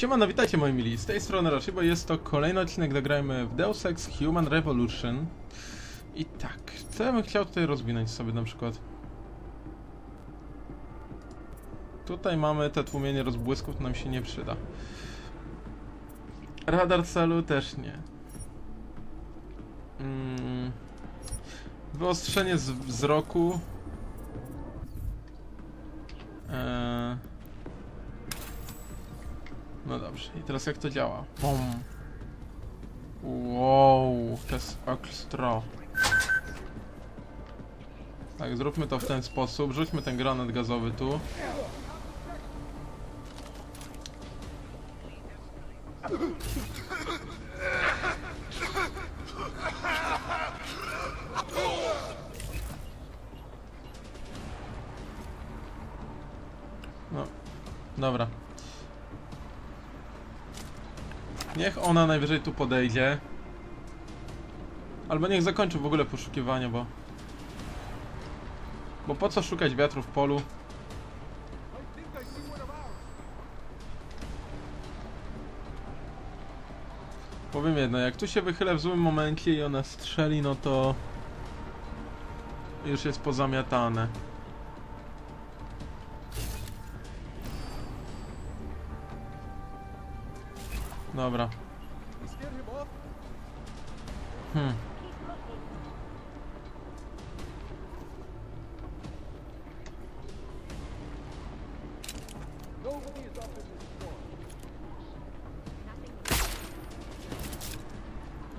Siemano, witajcie moi mili, z tej strony Rashi, bo jest to kolejny odcinek, gdy grajmy w Deus Ex Human Revolution. I tak, co ja bym chciał tutaj rozwinąć sobie na przykład? Tutaj mamy te tłumienie rozbłysków, to nam się nie przyda. Radar celu też nie. Mm. Wyostrzenie z wzroku. Eee. No dobrze, i teraz jak to działa? Bum. Wow, to jest ekstra. Tak, zróbmy to w ten sposób. Rzućmy ten granat gazowy tu. No, dobra. Niech ona najwyżej tu podejdzie. Albo niech zakończy w ogóle poszukiwanie, bo... Bo po co szukać wiatru w polu? Powiem jedno, jak tu się wychylę w złym momencie i ona strzeli, no to... Już jest pozamiatane. Dobra. Hmm.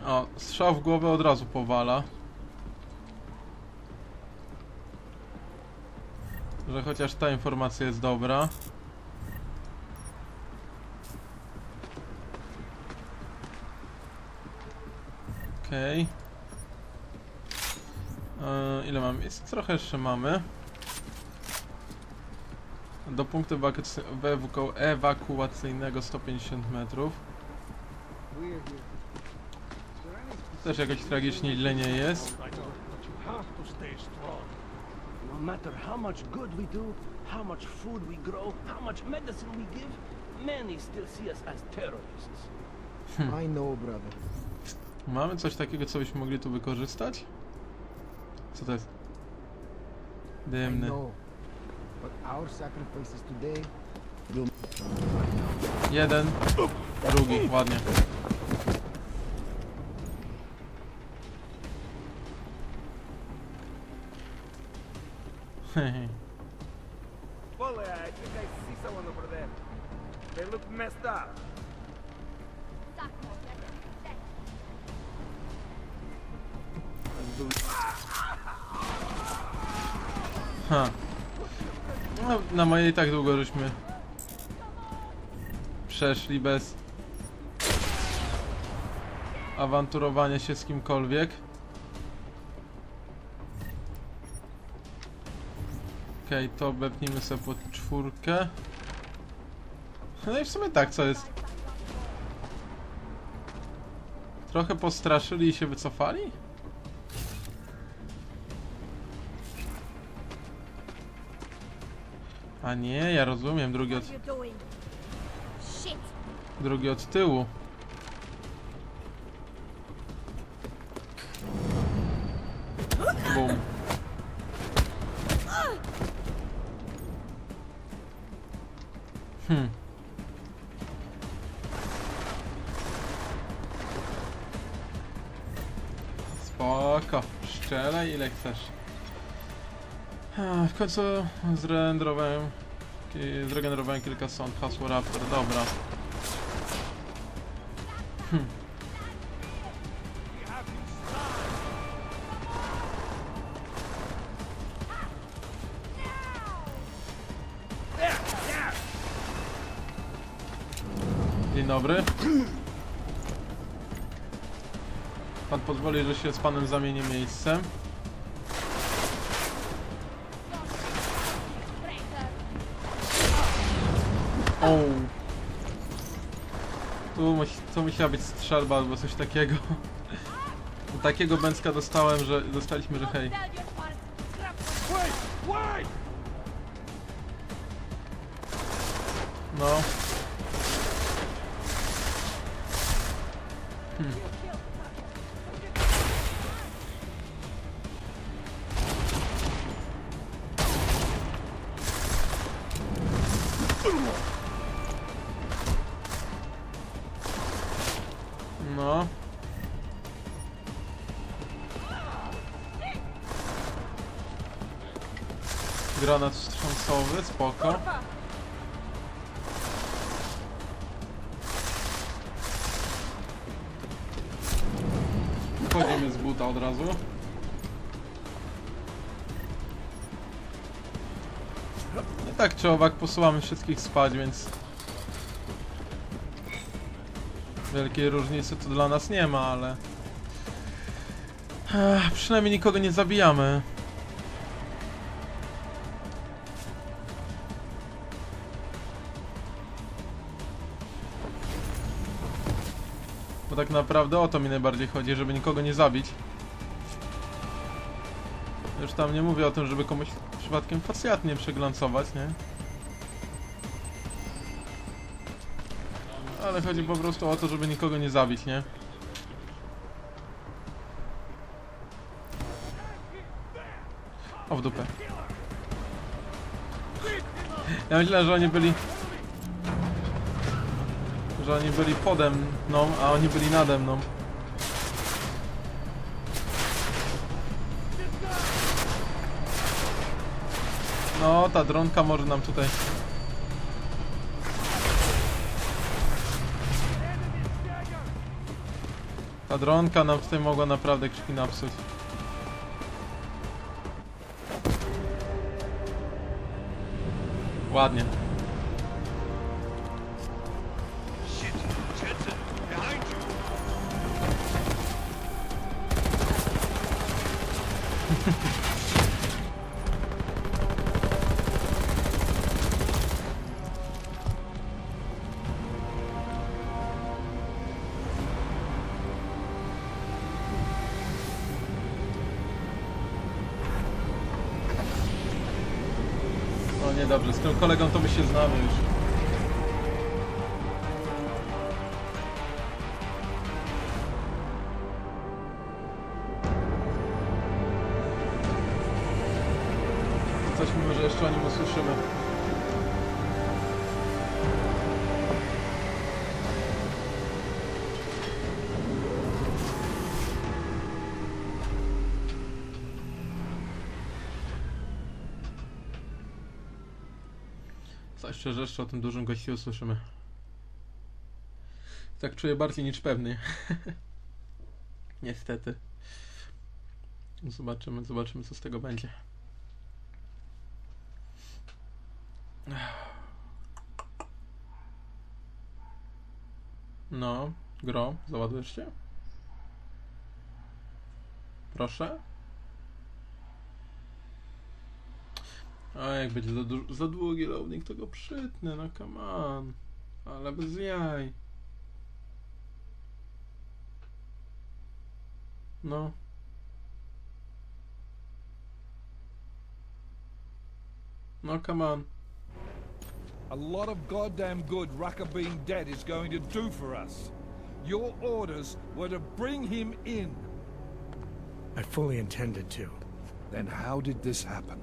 O, strzał w głowę od razu powala. Że chociaż ta informacja jest dobra. Okej. E, Ile mam? Trochę jeszcze mamy. Do punktu ewakuacy- ewaku- ewakuacyjnego 150 metrów. Też jakoś tragicznie źle nie jest. No matter how much good we do, how much food we grow, how much medicine we give, many still see us as terrorists. I know, brother. Mamy coś takiego, co byśmy mogli tu wykorzystać? Co to jest? Dymny. Jeden, drugi, ładnie. Hehe. na mojej tak długo żeśmy przeszli bez awanturowania się z kimkolwiek. Okej, to wepnijmy sobie pod czwórkę. No i w sumie tak, co jest? Trochę postraszyli i się wycofali? A nie, ja rozumiem, drugi od, drugi od tyłu. Bum. Hmm. Spoko, strzelaj ile chcesz. Końcu zregenerowałem, ki- zregenerowałem kilka sąd, hasło Raptor, dobra. Hm. Dzień dobry. Pan pozwoli, że się z panem zamienię miejscem. Tu, musi, tu musiała być strzelba albo coś takiego. Takiego bęcka dostałem, że dostaliśmy, że hej. Wait! Wait! No. Granat wstrząsowy, spoko. Wchodzimy z buta od razu. I tak czy owak posyłamy wszystkich spać, więc... Wielkiej różnicy to dla nas nie ma, ale... Ech, przynajmniej nikogo nie zabijamy. Bo tak naprawdę o to mi najbardziej chodzi, żeby nikogo nie zabić. Już tam nie mówię o tym, żeby komuś przypadkiem facjat nie przeglancować, nie? Ale chodzi po prostu o to, żeby nikogo nie zabić, nie? O w dupę. Ja myślę, że oni byli... Że oni byli pode mną, a oni byli nade mną. No, ta dronka może nam tutaj... Ta dronka nam tutaj mogła naprawdę krwi napsuć. Ładnie. Kolegą to my się znamy szczerze jeszcze o tym dużym gościu usłyszymy. Tak czuję bardziej niż pewny. Niestety. Zobaczymy, zobaczymy co z tego będzie. No, gro, załadujesz się? Proszę? A jak będzie za, du- za długi loading, to go przytnę, no come on. Ale bez jaj. No. No come on. A lot of goddamn good Rucker being dead is going to do for us. Your orders were to bring him in. I fully intended to. Then how did this happen?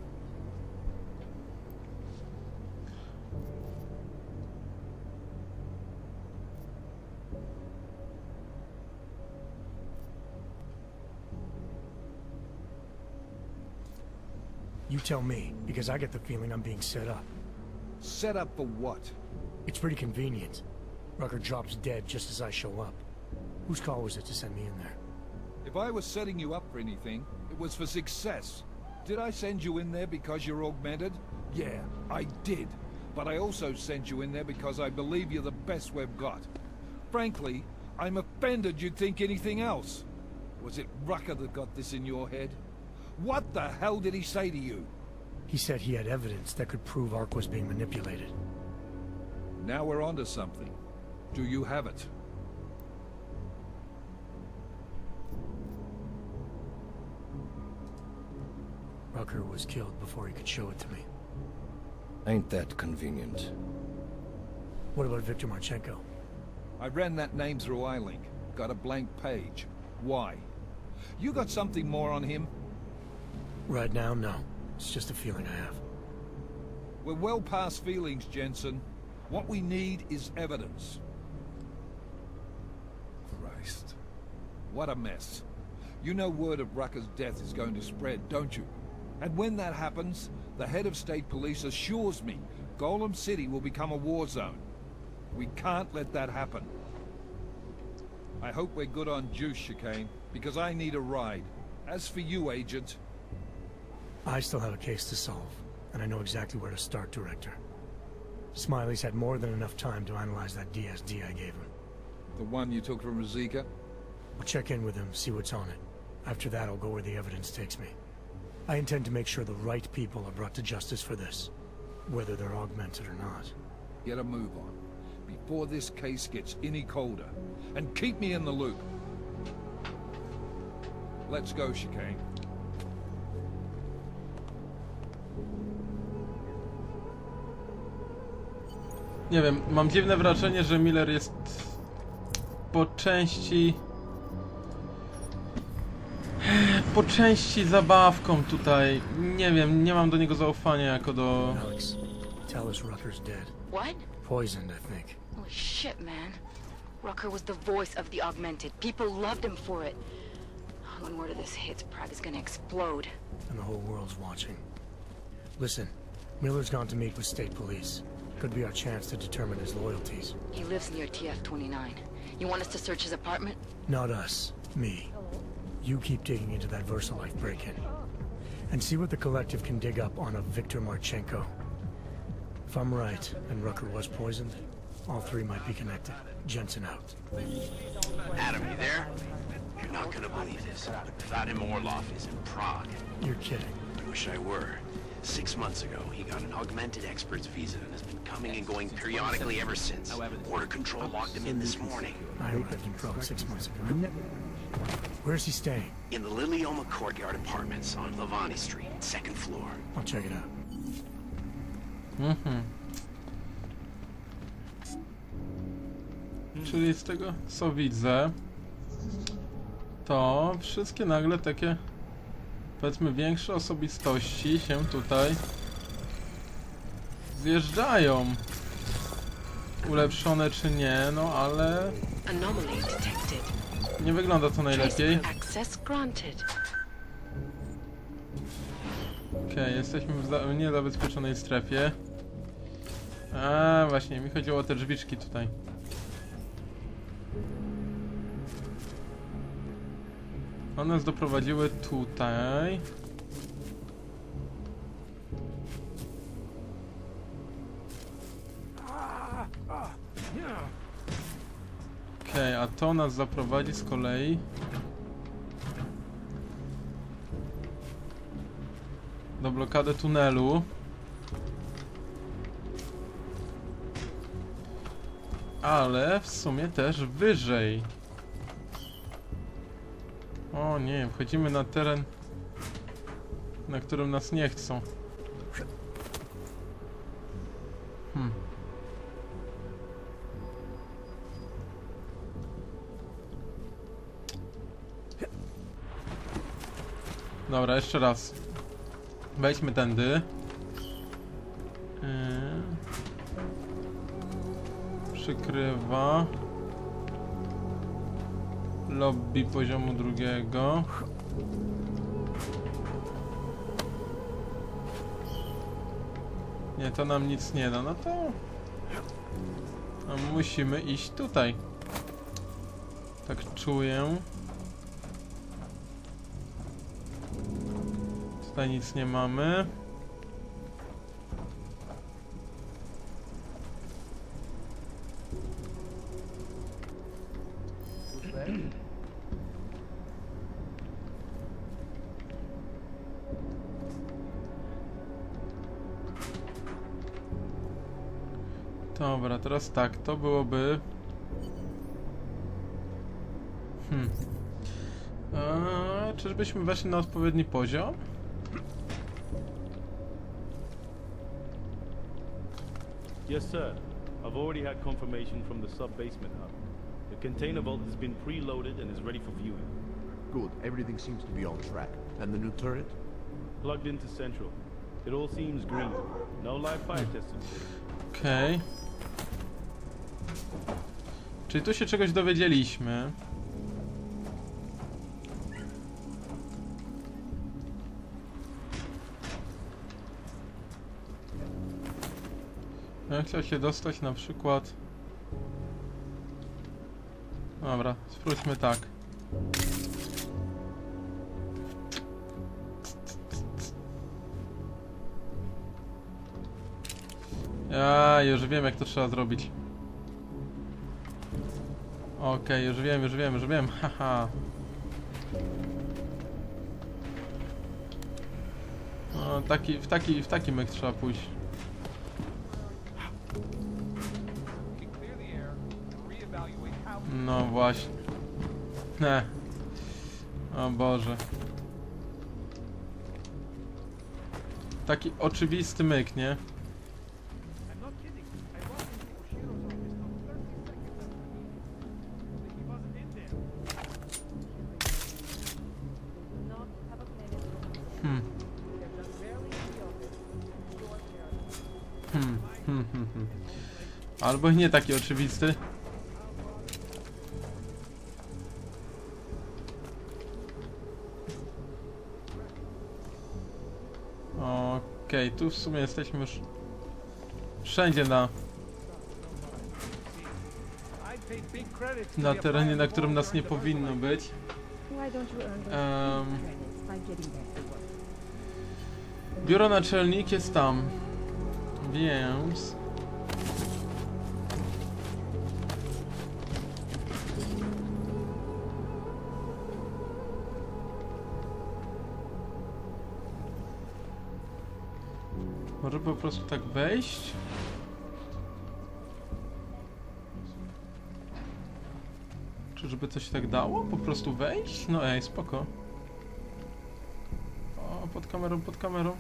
You tell me, because I get the feeling I'm being set up. Set up for what? It's pretty convenient. Rucker drops dead just as I show up. Whose call was it to send me in there? If I was setting you up for anything, it was for success. Did I send you in there because you're augmented? Yeah, I did. But I also sent you in there because I believe you're the best we've got. Frankly, I'm offended you'd think anything else. Was it Rucker that got this in your head? What the hell did he say to you? He said he had evidence that could prove Ark was being manipulated. Now we're onto something. Do you have it? Rucker was killed before he could show it to me. Ain't that convenient? What about Victor Marchenko? I ran that name through iLink. got a blank page. Why? You got something more on him? Right now, no. It's just a feeling I have. We're well past feelings, Jensen. What we need is evidence. Christ. What a mess. You know word of Rucker's death is going to spread, don't you? And when that happens, the head of state police assures me Golem City will become a war zone. We can't let that happen. I hope we're good on juice, Chicane, because I need a ride. As for you, Agent, I still have a case to solve, and I know exactly where to start, Director. Smiley's had more than enough time to analyze that DSD I gave him. the one you took from Razika, I'll check in with him, see what's on it. After that, I'll go where the evidence takes me. I intend to make sure the right people are brought to justice for this, whether they're augmented or not. get a move on before this case gets any colder. And keep me in the loop. Let's go, Chicane. Nie wiem, mam dziwne wrażenie, że Miller jest po części... Po części zabawką tutaj. Nie wiem, nie mam do niego zaufania jako do... Alex, tell us Rucker's dead. What? Poisoned, I think. Holy shit, man. Rucker was the voice of the augmented. People loved him for it. When word of this hits, Prague is gonna explode. and the whole world's watching. Listen, Miller's gone to meet with state police. Could be our chance to determine his loyalties. He lives near TF-29. You want us to search his apartment? Not us, me. You keep digging into that VersaLife break-in. And see what the Collective can dig up on a Viktor Marchenko. If I'm right, and Rucker was poisoned, all three might be connected. Jensen out. Adam, you there? You're not gonna believe this, but Vadim Orlov is in Prague. You're kidding. I wish I were. Six months ago, he got an augmented expert's visa and has been coming and going periodically ever since. Border Control locked him in this morning. I arrived in Prague six months ago. Where's he staying? In the Lilioma Courtyard Apartments on Lavani Street, second floor. I'll check it out. Mhm. Czyli z tego co widzę, to wszystkie nagle takie powiedzmy większe osobistości się tutaj zjeżdżają. Ulepszone czy nie, no ale nie wygląda to najlepiej. Okej, jesteśmy w za- niezabezpieczonej strefie. A właśnie, mi chodziło o te drzwiczki tutaj. One nas doprowadziły tutaj. Okej, a to nas zaprowadzi z kolei do blokady tunelu. Ale w sumie też wyżej. Nie, wchodzimy na teren, na którym nas nie chcą. Hmm. Dobra, jeszcze raz. Wejdźmy tędy. Yy. Przykrywa. Lobby poziomu drugiego. Nie, to nam nic nie da. No to... A musimy iść tutaj. Tak czuję. Tutaj nic nie mamy. Teraz tak, to byłoby... Hmm. Eee, czyżbyśmy weszli na odpowiedni poziom? Yes, sir. I've already had confirmation from the sub-basement hub. The The container vault has been preloaded and is ready for viewing. Good. Everything seems to be on track. And the new turret? Plugged into central. It all seems green. No live fire testers. Okej. Czyli tu się czegoś dowiedzieliśmy. Ja chciał się dostać na przykład... Dobra, spróbujmy tak. Ja już wiem jak to trzeba zrobić. Okej, już wiem, już wiem, już wiem, haha. No, taki, w taki, w taki myk trzeba pójść. No właśnie. Ne. O Boże. Taki oczywisty myk, nie? Albo nie taki oczywisty. Okej, tu w sumie jesteśmy już wszędzie na, na terenie, na którym nas nie powinno być. Work? Biuro naczelnik jest tam. Więc... po prostu tak wejść? Czy żeby coś tak dało? Po prostu wejść? No ej, spoko. O, pod kamerą, pod kamerą.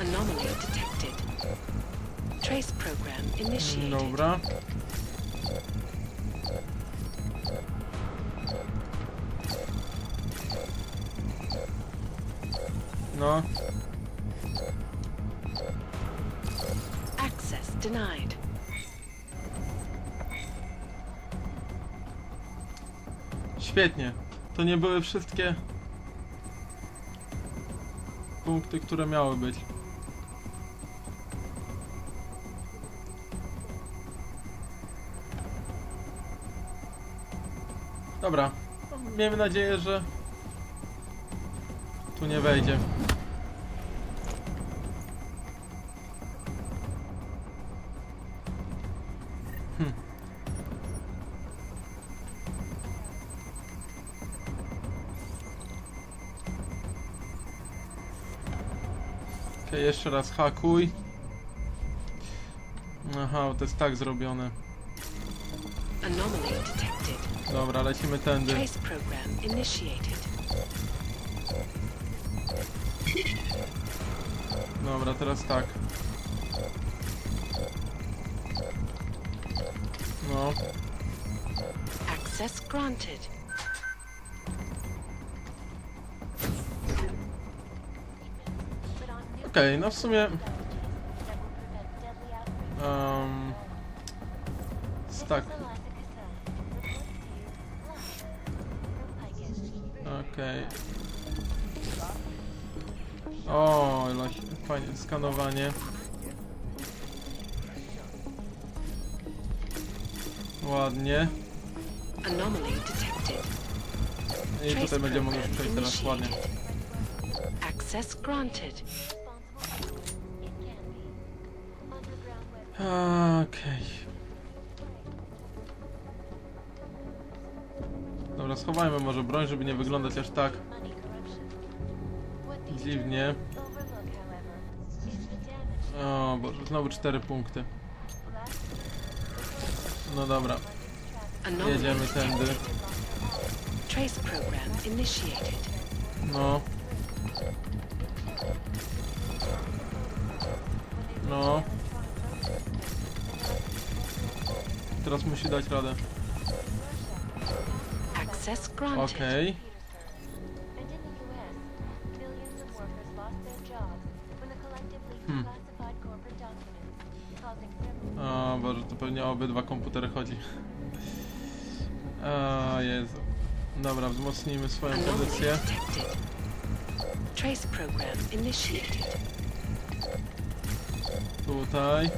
Anomaly detected. Trace program initiated. Dobra. Świetnie. To nie były wszystkie punkty, które miały być. Dobra. Miejmy nadzieję, że tu nie wejdzie. Hm. Jeszcze raz hakuj. Aha, to jest tak zrobione. Dobra, lecimy tędy. Dobra, teraz tak. No, Access granted. Okej, no w sumie... Um, tak. Okej. O, ile fajnie, skanowanie. Ładnie. I tutaj będziemy już przejść teraz ładnie. Access granted. Okej. Dobra, schowajmy może broń, żeby nie wyglądać aż tak dziwnie. O Boże, znowu cztery punkty. No dobra, jedziemy tędy. No. No. Teraz musi dać radę. Okej. Leaked Hmm. A, Boże, to pewnie o obydwa komputery chodzi. A, Jezu. Dobra, wzmocnijmy swoją pozycję. Tutaj.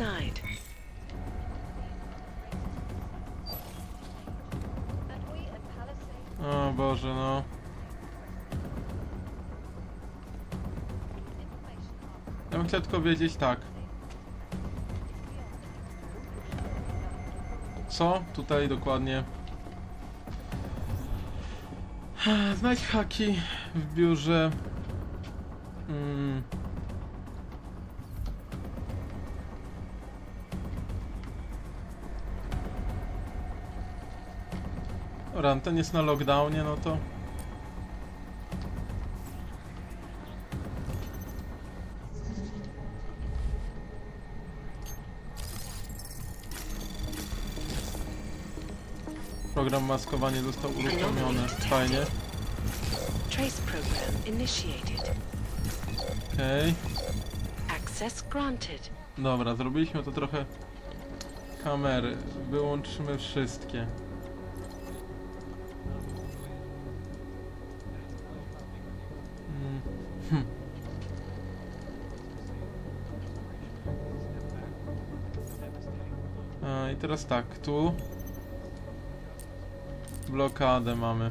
Denied. O Boże, no. Ja bym chciał tylko wiedzieć tak. Co tutaj dokładnie? Znajdź haki w biurze. Mm. Dobra, ten jest na lockdownie, no to... Program maskowania został uruchomiony. Fajnie. Trace program initiated. Okej. Access granted. Dobra, zrobiliśmy to trochę kamery. Wyłączymy wszystkie. A, I teraz tak, tu blokadę mamy.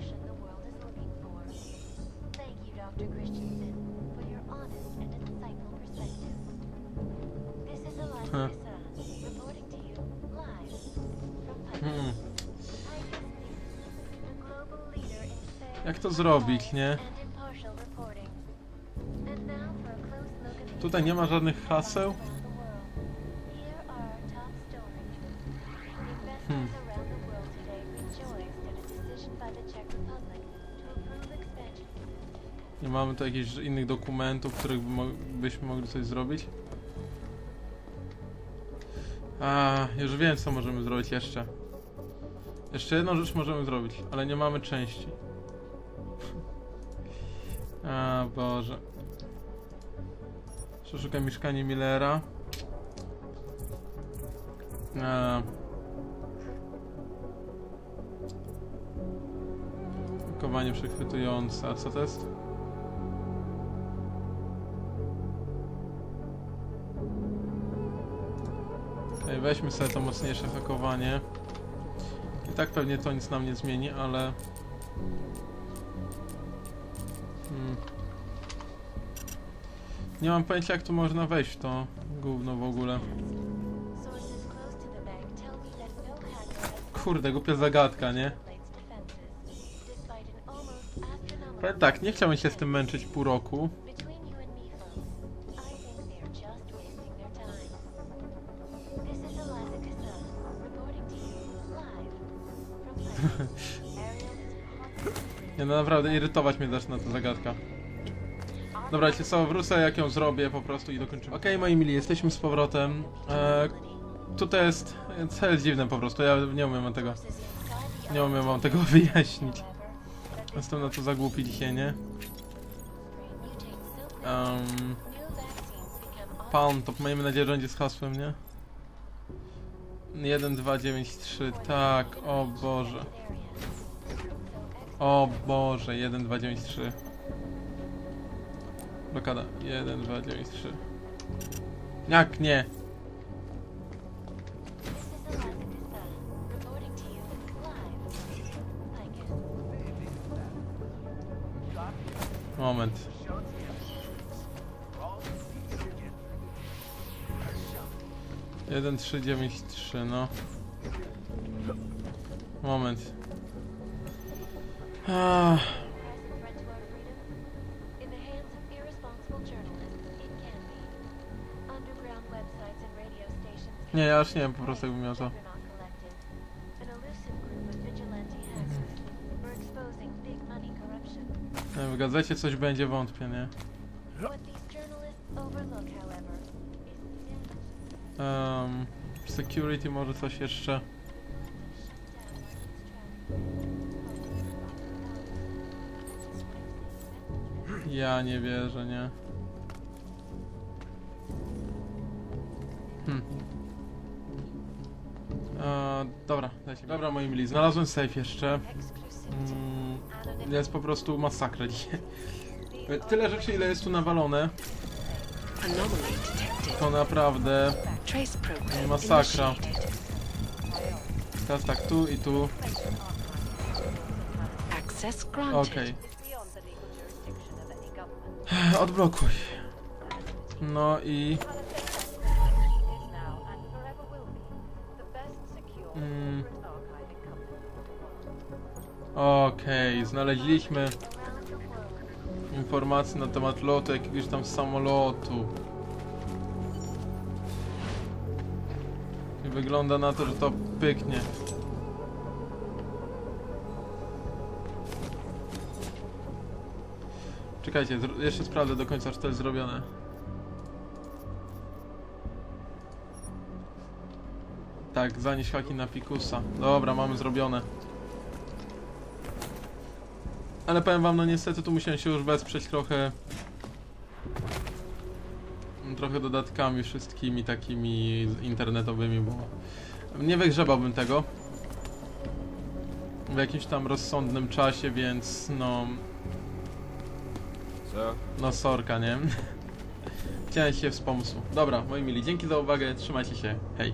zrobić, nie? Tutaj nie ma żadnych haseł. Hmm. Nie mamy tu jakichś innych dokumentów, których byśmy mogli coś zrobić. A, już wiem co możemy zrobić jeszcze. Jeszcze jedną rzecz możemy zrobić, ale nie mamy części. A, Boże. Przeszukaj mieszkanie Millera. A. Pakowanie przechwytujące. A co to jest? Weźmy sobie to mocniejsze hakowanie. I tak pewnie to nic nam nie zmieni, ale... Nie mam pojęcia jak tu można wejść w to gówno w ogóle. Kurde, głupia zagadka, nie? Ale tak, nie chciałbym się z tym męczyć pół roku. Nie no naprawdę irytować mnie zaczyna ta zagadka. Dobra, cię co, wrócę jak ją zrobię po prostu i dokończymy. Okej moi mili, jesteśmy z powrotem. E, tutaj jest cel dziwny po prostu, ja nie umiem tego, nie umiem wam tego wyjaśnić. Jestem na to za głupi dzisiaj, nie? Um, Palm Top, miejmy nadzieję, że będzie z hasłem, nie? 1, 2, 9, 3, tak, o Boże. O Boże, 1, 2, 9, 3. Blokada, 1, 2, 9, 3. Jak nie? Moment. Jeden, trzy, dziewięć, trzy, no. Moment. Ah, nie, ja już nie wiem po prostu jakbym miał to. Nie w gazecie coś będzie, wątpię, nie? Um, security może coś jeszcze. Ja nie wierzę, nie. Hmm. E, dobra, lecimy. Dobra, moi mili, znalazłem safe jeszcze. Mm, jest po prostu masakra dzisiaj. E, Tyle rzeczy, ile jest tu nawalone, to naprawdę masakra. Teraz tak, tu i tu. Okej. Odblokuj. No i... Okej, znaleźliśmy informacje na temat lotu jakiegoś tam samolotu. I wygląda na to, że to pyknie. Czekajcie, jeszcze sprawdzę do końca, czy to jest zrobione. Tak, zanieś haki na Pikusa. Dobra, mamy zrobione. Ale powiem wam, no niestety tu musiałem się już wesprzeć trochę... Trochę dodatkami wszystkimi takimi internetowymi, bo... Nie wygrzebałbym tego. W jakimś tam rozsądnym czasie, więc no... No sorka, nie? Chciałem się wspomóc. Dobra, moi mili, dzięki za uwagę, trzymajcie się, hej.